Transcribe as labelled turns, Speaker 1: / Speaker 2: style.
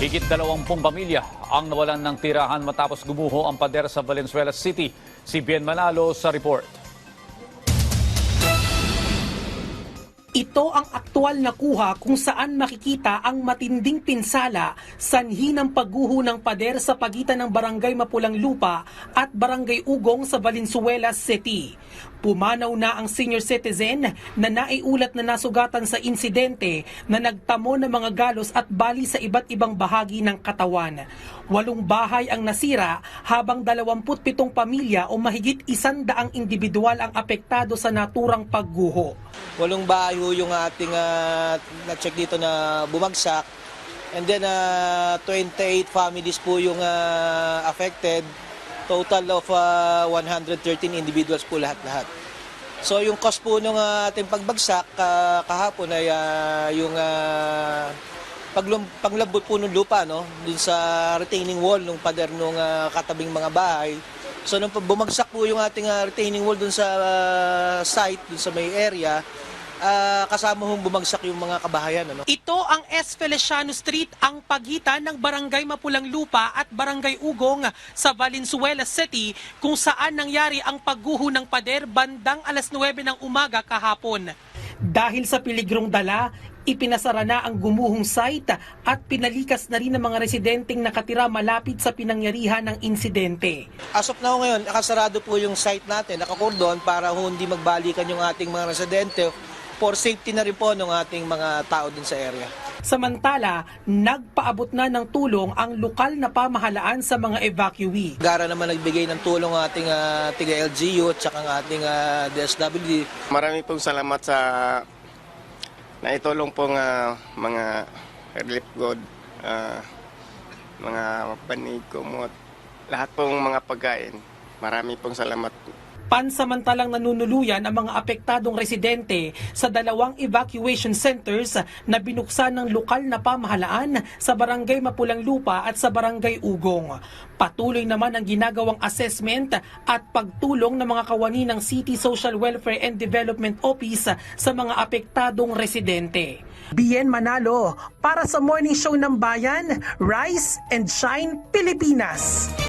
Speaker 1: Higit dalawampung pamilya ang nawalan ng tirahan matapos gumuho ang pader sa Valenzuela City. Si Bien Manalo sa report.
Speaker 2: Ito ang aktual na kuha kung saan makikita ang matinding pinsala sanhi ng pagguho ng pader sa pagitan ng Barangay Mapulang Lupa at Barangay Ugong sa Valenzuela City. Pumanaw na ang senior citizen na naiulat na nasugatan sa insidente na nagtamo ng mga galos at bali sa iba't ibang bahagi ng katawan. Walong bahay ang nasira habang 27 pamilya o mahigit isandaang individual ang apektado sa naturang pagguho.
Speaker 3: Walong bahay ho yung ating ah, na-check dito na bumagsak. And then ah, 28 families po yung ah, affected. Total of ah, 113 individuals po lahat-lahat. So yung cost po ng ating pagbagsak ah, kahapon ay ah, yung uh, paglabot po ng lupa no dun sa retaining wall ng pader ng katabing mga bahay. So nung bumagsak po yung ating ah, retaining wall dun sa ah, site, dun sa may area, ah, kasama hong bumagsak yung mga kabahayan. Ano?
Speaker 2: Ito ang S. Feliciano Street, ang pagitan ng Barangay Mapulang Lupa at Barangay Ugong sa Valenzuela City kung saan nangyari ang pagguho ng pader bandang alas 9 ng umaga kahapon. Dahil sa piligrong dala, ipinasara na ang gumuhong site at pinalikas na rin ng mga residenteng nakatira malapit sa pinangyarihan ng insidente.
Speaker 3: As of now ngayon, nakasarado po yung site natin, nakakordon para hindi magbalikan yung ating mga residente for safety na rin po ng ating mga tao din sa area.
Speaker 2: Samantala, nagpaabot na ng tulong ang lokal na pamahalaan sa mga evacuee.
Speaker 3: Gara naman nagbigay ng tulong ang ating ah, tiga LGU at saka ang ating ah, DSWD.
Speaker 4: Marami pong salamat sa naitulong pong ah, mga relief good, ah, mga panig, kumot, lahat pong mga pagkain. Marami pong salamat.
Speaker 2: Pansamantalang nanunuluyan ang mga apektadong residente sa dalawang evacuation centers na binuksan ng lokal na pamahalaan sa Barangay Mapulang Lupa at sa Barangay Ugong. Patuloy naman ang ginagawang assessment at pagtulong ng mga kawani ng City Social Welfare and Development Office sa mga apektadong residente. Bien Manalo para sa Morning Show ng Bayan, Rise and Shine Pilipinas.